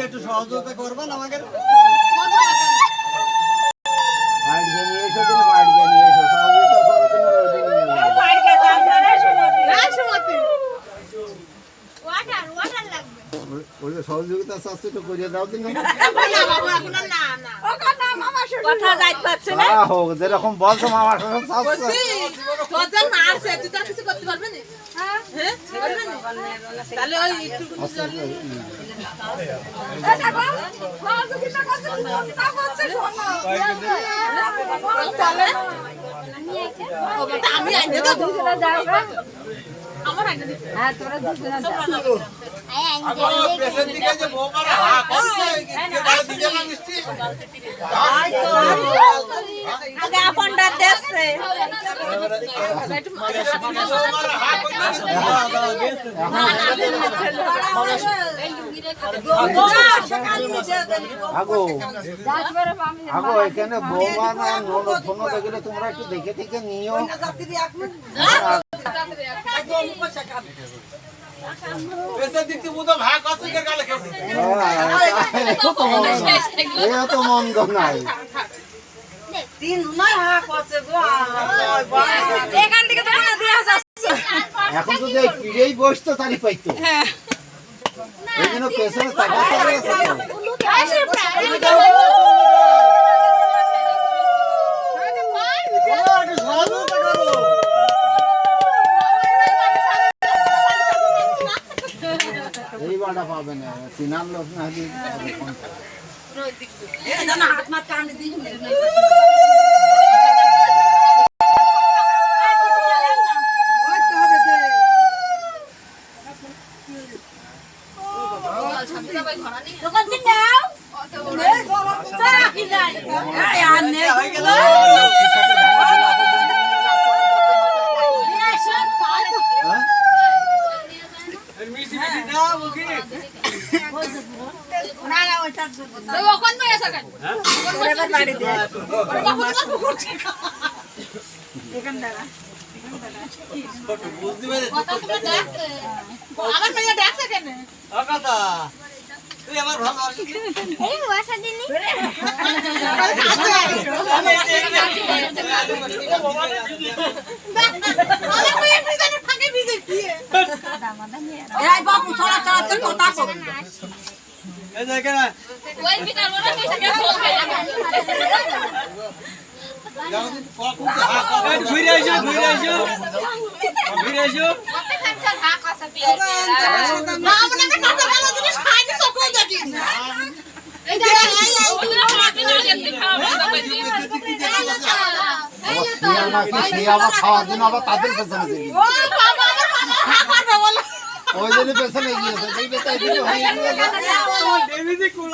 একটু সহযোগিতা করবেন আমাকে বাড়িতে নিয়ে এসো তুমি বাড়িতে নিয়ে এসো সহযোগিতা করার জন্য ওইদিকে নিয়ে যাও। ওই সহযোগিতা চাচ্ছি একটু করিয়ে দাও দিন কথা যাইতে পারছে না? আহো যেরকম বলছো মামা শ্বশুর চাচ্ছে তোর মারছে তুই তো কিছু করতে পারবি না? হ্যাঁ। পারবি না? তাহলে ওই একটু আস্তে আস্তে হুম। আমি আইনে দেবো? আমার আইনে এখানে বৌমা না ননদ ফনদ এগুলো তোমরা একটু দেখে দেখে নিও হ্যাঁ, এখান থেকে তো মনে এই ফিরেই বসতো তাহলে পাইতো এই জন্য পেছনে তাকাতে গেছে তো। একটু সহযোগিতা করো পাবে না চিনার লোক না দিয়ে পাবে কোনটা? হয়ে গেল লোকটির সাথে ধারা দিলে আবার দুজন নিয়ে যাচ্ছে, হ্যাঁ? মিষ্টি মিষ্টি দাও মুখে আমার মেয়ে দেখছে কেন? ও কথা ঘুরে আসো ঘুরে আসো ঘুরে আসো খাওয়ার জন্য আবার তাদের পেছনে ওই জন্য পেছনে গিয়েছে।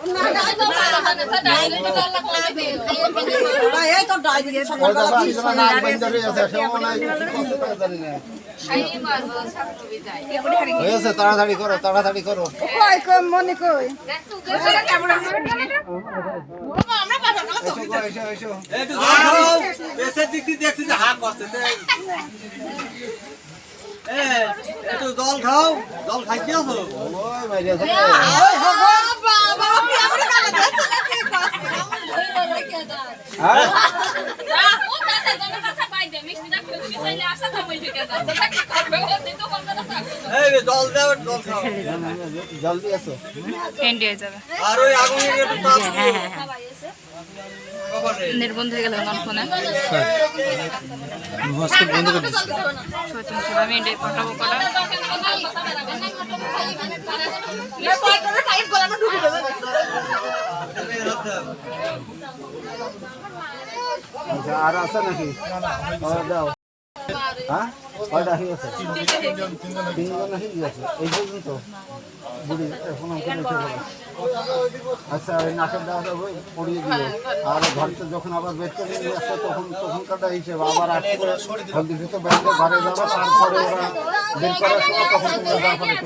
হয়ে মনে হয় হয়েছে তাড়াতাড়ি করো তাড়াতাড়ি করো আমরা পাবো না এসো গো, এসো এসো একটু জল খাও জল জল খাইতে আছো ওই মাইরে আছে বাবা আপনি আমরা কালে দেখছ না কি করছে হ্যাঁ এই জল দাও জল খাও জলদি আসো। হয়ে আর ওই আগুনের দিও। কখন নির্বন্ধ হয়ে গেল আমার ফোনে। সচেতন ছিল আমি এটাই পাঠাবো কটা না পাইতে টাইট গলানো ঢুকে দেবে এই রাখতে হবে। আচ্ছা আর আছে নাকি? হ্যাঁ? কয়টা হয়ে গেছে তিনজন হয়ে গেছে এই এখন আমাকে নিতে আচ্ছা পড়িয়ে দিও। আর ঘরটা যখন আবার বের করে আসছে তখন তখনকারটা হিসেবে আবার হলদি তো ব্যাংকে ঘরে যাবে, তারপরে ওরা সময়